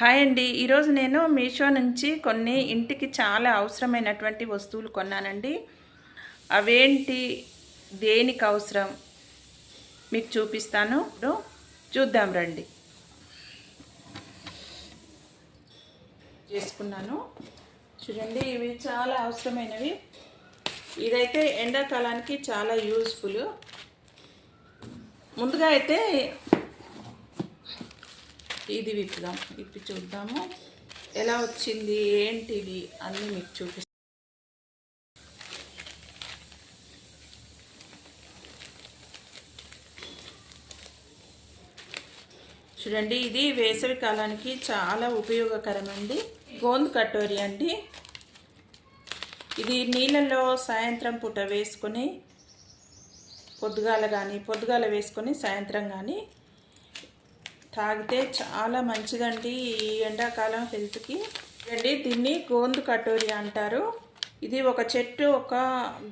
Hi అండి. ఈరోజు నేను మీషో నుంచి కొన్ని ఇంటికి చాలా అవసరమైనటువంటి వస్తువులు కొన్నానండి. అవేంటి? దేనికి అవసరం? మీకు చూపిస్తాను. ఇప్పుడు చూద్దాం రండి. చేసుకున్నాను. చూడండి ఇవి చాలా అవసరమైనవి. ఇదైతే ఎండాకాలానికి చాలా యూస్ఫుల్. ముందుగా అయితే ఇది విప్పుదాం. విప్పి చూద్దాము. ఎలా వచ్చింది ఏంటిది అన్నీ మీకు చూపిస్తాను చూడండి ఇది వేసవి కాలానికి చాలా ఉపయోగకరమండి. గోందు కటోరి అండి. ఇది నీళ్ళల్లో సాయంత్రం పూట వేసుకొని పొద్దుగాల కానీ పొద్దుగాల వేసుకొని సాయంత్రం కానీ తాగితే చాలా మంచిదండి ఈ ఎండాకాలం హెల్త్కి. అండి దీన్ని గోందు కటోరి అంటారు. ఇది ఒక చెట్టు ఒక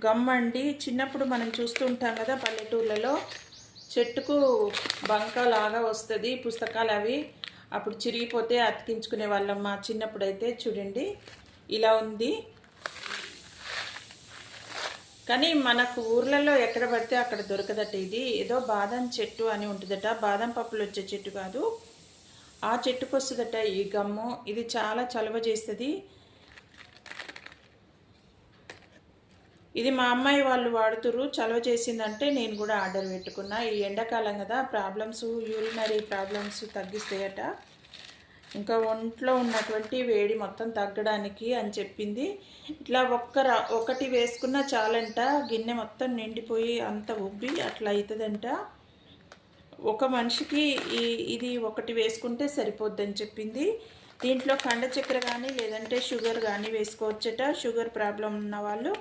గమ్ అండి. చిన్నప్పుడు మనం చూస్తుంటాం కదా పల్లెటూర్లలో చెట్టుకు బంక లాగా వస్తుంది పుస్తకాలు అవి. అప్పుడు చిరిగిపోతే అతికించుకునే వాళ్ళం మా చిన్నప్పుడు అయితే చూడండి. ఇలా ఉంది. కానీ మనకు ఊర్లలో ఎక్కడ పడితే అక్కడ దొరకదట ఇది. ఏదో బాదం చెట్టు అని ఉంటుందట. బాదం పప్పులు వచ్చే చెట్టు కాదు. ఆ చెట్టుకు వస్తుందట ఈ గమ్ము. ఇది చాలా చలవ చేస్తుంది. ఇది మా అమ్మాయి వాళ్ళు వాడుతురు చలవ చేసిందంటే నేను కూడా ఆర్డర్ పెట్టుకున్నా. ఈ ఎండాకాలం కదా ప్రాబ్లమ్స్ యూరినరీ ప్రాబ్లమ్స్ తగ్గిస్తాయట. ఇంకా ఒంట్లో ఉన్నటువంటి వేడి మొత్తం తగ్గడానికి అని చెప్పింది. ఇట్లా ఒక్క ఒకటి వేసుకున్న చాలంట గిన్నె మొత్తం నిండిపోయి అంత ఉబ్బి అట్లా అవుతుందంట ఒక మనిషికి ఈ ఇది ఒకటి వేసుకుంటే సరిపోద్దని చెప్పింది. దీంట్లో కండ చక్కెర కానీ లేదంటే షుగర్ కానీ వేసుకోవచ్చట. షుగర్ ప్రాబ్లం ఉన్న వాళ్ళు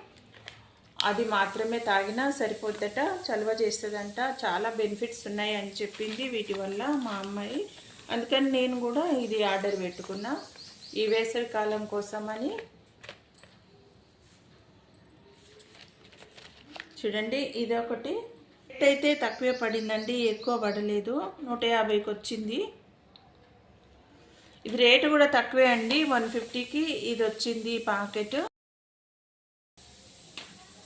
అది మాత్రమే తాగినా సరిపోద్దట చలవ చేస్తుందంట. చాలా బెనిఫిట్స్ ఉన్నాయి అని చెప్పింది వీటి వల్ల మా అమ్మాయి. అందుకని నేను కూడా ఇది ఆర్డర్ పెట్టుకున్నా. ఈ వేసవి కాలం కోసమని. చూడండి ఇది ఒకటి. రేట్ అయితే తక్కువే పడిందండి ఎక్కువ పడలేదు. నూట యాభైకి వచ్చింది. ఇది రేటు కూడా తక్కువే అండి వన్ ఫిఫ్టీకి ఇది వచ్చింది పాకెట్.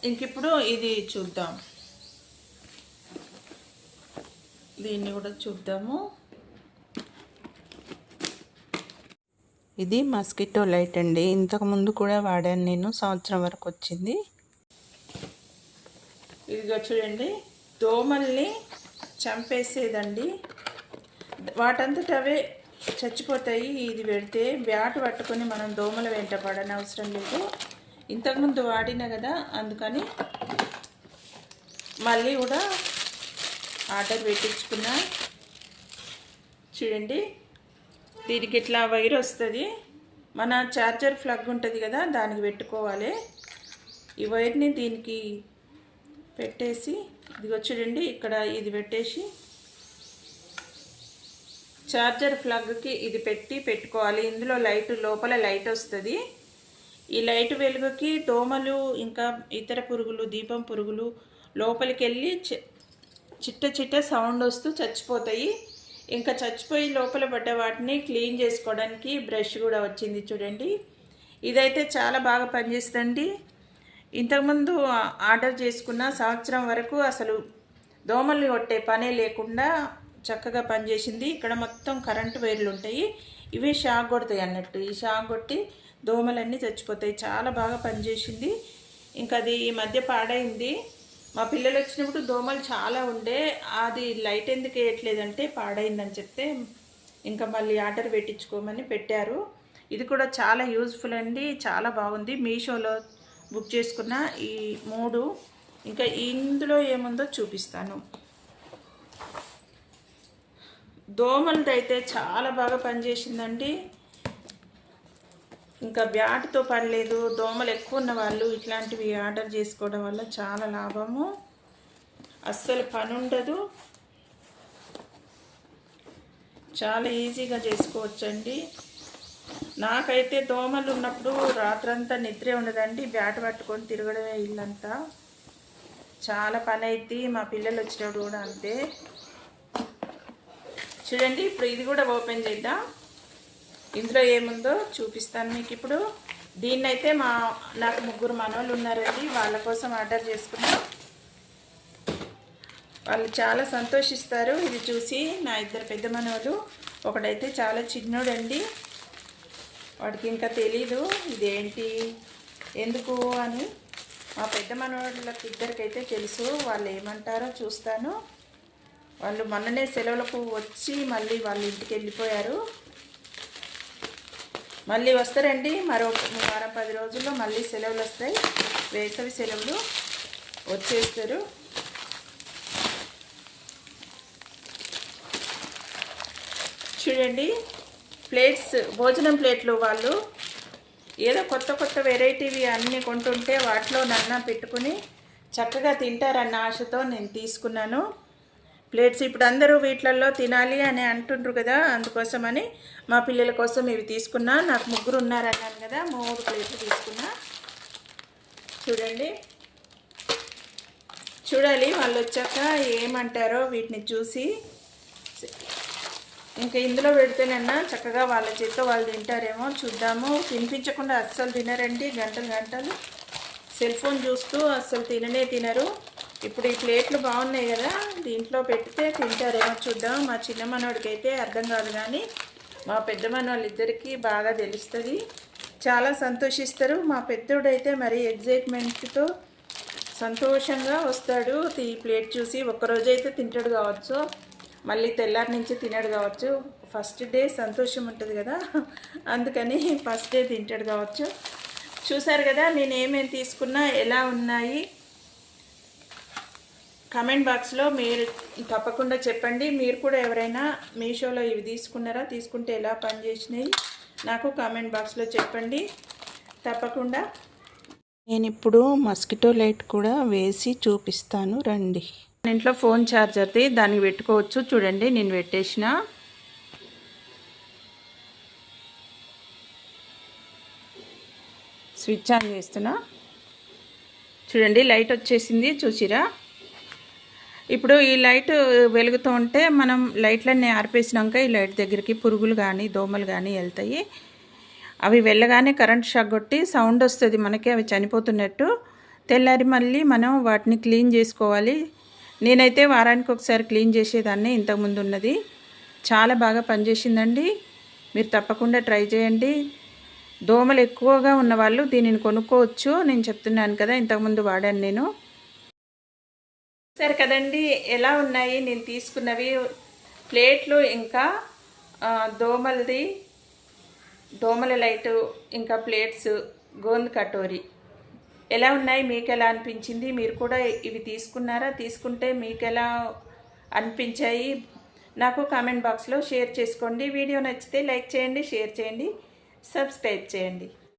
ఇంకిప్పుడు ఇది చూద్దాం. దీన్ని కూడా చూద్దాము. ఇది మస్కిటో లైట్ అండి. ఇంతకుముందు కూడా వాడాను నేను సంవత్సరం వరకు వచ్చింది. ఇదిగో చూడండి దోమల్ని చంపేసేదండి. వాటంతట అవే చచ్చిపోతాయి. ఇది పెడితే బ్యాట్ పట్టుకొని మనం దోమల వెంట పడని అవసరం లేదు. ఇంతకుముందు వాడిన కదా అందుకని మళ్ళీ కూడా ఆర్డర్ పెట్టించుకున్నా. చూడండి దీనికి ఇట్లా వైర్ వస్తుంది? మన ఛార్జర్ ప్లగ్ ఉంటుంది కదా దానికి పెట్టుకోవాలి. ఈ వైర్ని దీనికి పెట్టేసి ఇదిగో చూడండి ఇక్కడ ఇది పెట్టేసి ఛార్జర్ ప్లగ్కి ఇది పెట్టి పెట్టుకోవాలి. ఇందులో లైట్ లోపల లైట్ వస్తుంది. ఈ లైట్ వెలుగుకి దోమలు ఇంకా ఇతర పురుగులు దీపం పురుగులు లోపలికి వెళ్ళి చిట్ట చిట్ట సౌండ్ వస్తూ చచ్చిపోతాయి. ఇంకా చచ్చిపోయి లోపల పడ్డ వాటిని క్లీన్ చేసుకోవడానికి బ్రష్ కూడా వచ్చింది చూడండి. ఇదైతే చాలా బాగా పనిచేస్తుంది ఇంతకుముందు ఆర్డర్ చేసుకున్న సంవత్సరం వరకు అసలు దోమల్ని కొట్టే పనే లేకుండా చక్కగా పనిచేసింది. ఇక్కడ మొత్తం కరెంటు వైర్లు ఉంటాయి. ఇవి షాక్ కొడతాయి అన్నట్టు. ఈ షాక్ కొట్టి దోమలన్నీ చచ్చిపోతాయి. చాలా బాగా పనిచేసింది. ఇంకా అది ఈ మధ్య పాడైంది. మా పిల్లలు వచ్చినప్పుడు దోమలు చాలా ఉండే అది లైట్ ఎందుకు వేయట్లేదంటే పాడైందని చెప్తే ఇంకా మళ్ళీ ఆర్డర్ పెట్టించుకోమని పెట్టారు. ఇది కూడా చాలా యూజ్ఫుల్ అండి చాలా బాగుంది. మీషోలో బుక్ చేసుకున్న ఈ మూడు ఇంకా ఇందులో ఏముందో చూపిస్తాను. దోమలది అయితే చాలా బాగా పనిచేసిందండి. ఇంకా బ్యాట్తో పని లేదు. దోమలు ఎక్కువ ఉన్న వాళ్ళు ఇట్లాంటివి ఆర్డర్ చేసుకోవడం వల్ల చాలా లాభము. అస్సలు పని ఉండదు. చాలా ఈజీగా చేసుకోవచ్చండి. నాకైతే దోమలు ఉన్నప్పుడు రాత్రంతా నిద్రే ఉండదండి. బ్యాట్ పట్టుకొని తిరగడమే ఇల్లంతా. చాలా పని అయితే మా పిల్లలు వచ్చినప్పుడు కూడా అంతే. చూడండి ఇప్పుడు ఇది కూడా ఓపెన్ చేద్దాం. ఇందులో ఏముందో చూపిస్తాను మీకు ఇప్పుడు. దీన్నైతే మా నాకు ముగ్గురు మనవాళ్ళు ఉన్నారండి. వాళ్ళ కోసం ఆర్డర్ చేసుకున్నాం. వాళ్ళు చాలా సంతోషిస్తారు. ఇది చూసి నా ఇద్దరు పెద్ద మనవాళ్ళు ఒకడైతే చాలా చిన్నోడండి. వాడికి ఇంకా తెలీదు. ఇదేంటి? ఎందుకు అని మా పెద్ద మనవాళ్ళకి ఇద్దరికైతే తెలుసు. వాళ్ళు ఏమంటారో చూస్తాను. వాళ్ళు మొన్ననే సెలవులకు వచ్చి మళ్ళీ వాళ్ళ ఇంటికి వెళ్ళిపోయారు. మళ్ళీ వస్తారండి. మరో వారం పది రోజుల్లో మళ్ళీ సెలవులు వస్తాయి. వేసవి సెలవులు వచ్చేస్తారు. చూడండి ప్లేట్స్ భోజనం ప్లేట్లు వాళ్ళు ఏదో కొత్త కొత్త వెరైటీవి అన్నీ కొంటుంటే వాటిలో నన్న పెట్టుకుని చక్కగా తింటారన్న ఆశతో నేను తీసుకున్నాను. ప్లేట్స్ ఇప్పుడు అందరూ వీటిలలో తినాలి అని అంటుండ్రు కదా అందుకోసమని మా పిల్లల కోసం ఇవి తీసుకున్నా. నాకు ముగ్గురు ఉన్నారన్నాను కదా మూడు ప్లేట్లు తీసుకున్నా. చూడండి. చూడాలి వాళ్ళు వచ్చాక ఏమంటారో వీటిని చూసి. ఇంకా ఇందులో పెడితేనన్నా చక్కగా వాళ్ళ చేత్తో వాళ్ళు తింటారేమో చూద్దాము. తినిపించకుండా అస్సలు తినరండి గంటలు గంటలు. సెల్ ఫోన్ చూస్తూ అస్సలు తిననే తినరు. ఇప్పుడు ఈ ప్లేట్లు బాగున్నాయి కదా దీంట్లో పెడితే తింటారేమో చూద్దాం. మా చిన్న మనవాడికి అయితే అర్థం కాదు కానీ మా పెద్ద మనవాళ్ళిద్దరికీ బాగా తెలుస్తుంది. చాలా సంతోషిస్తారు. మా పెద్దోడైతే మరి ఎగ్జైట్మెంట్తో సంతోషంగా వస్తాడు. ఈ ప్లేట్ చూసి ఒక్కరోజైతే తింటాడు కావచ్చు. మళ్ళీ తెల్లారి నుంచి తినడు కావచ్చు. ఫస్ట్ డే సంతోషం ఉంటుంది కదా. అందుకని ఫస్ట్ డే తింటాడు కావచ్చు. చూసారు కదా నేను ఏమేమి తీసుకున్నా ఎలా ఉన్నాయి కమెంట్ బాక్స్లో మీరు తప్పకుండా చెప్పండి. మీరు కూడా ఎవరైనా మీషోలో ఇవి తీసుకున్నారా తీసుకుంటే ఎలా పనిచేసినాయి? నాకు కామెంట్ బాక్స్లో చెప్పండి. తప్పకుండా. నేను ఇప్పుడు మస్కిటో లైట్ కూడా వేసి చూపిస్తాను. రండి. ఇంట్లో ఫోన్ ఛార్జర్ది దానికి పెట్టుకోవచ్చు. చూడండి నేను పెట్టేసిన. స్విచ్ ఆన్ చేస్తున్నా. చూడండి లైట్ వచ్చేసింది. చూసిరా? ఇప్పుడు ఈ లైట్ వెలుగుతూ ఉంటే మనం లైట్లన్నీ ఆర్పేసినాక ఈ లైట్ దగ్గరికి పురుగులు కానీ దోమలు కానీ వెళ్తాయి. అవి వెళ్ళగానే కరెంట్ షాక్ కొట్టి సౌండ్ వస్తుంది మనకి అవి చనిపోతున్నట్టు. తెల్లారి మళ్ళీ మనం వాటిని క్లీన్ చేసుకోవాలి. నేనైతే వారానికి ఒకసారి క్లీన్ చేసేదాన్ని ఇంతకుముందు ఉన్నది. చాలా బాగా పనిచేసిందండి. మీరు తప్పకుండా ట్రై చేయండి. దోమలు ఎక్కువగా ఉన్నవాళ్ళు దీనిని కొనుక్కోవచ్చు. నేను చెప్తున్నాను కదా ఇంతకుముందు వాడాను నేను. సరే కదండి. ఎలా ఉన్నాయి? నేను తీసుకున్నవి ప్లేట్లు ఇంకా దోమలది దోమల లైటు ఇంకా ప్లేట్స్ గోంద్ కటోరీ. ఎలా ఉన్నాయి? మీకు ఎలా అనిపించింది? మీరు కూడా ఇవి తీసుకున్నారా? తీసుకుంటే మీకు ఎలా అనిపించాయి? నాకు కామెంట్ బాక్స్లో షేర్ చేసుకోండి. వీడియో నచ్చితే లైక్ చేయండి షేర్ చేయండి సబ్స్క్రైబ్ చేయండి.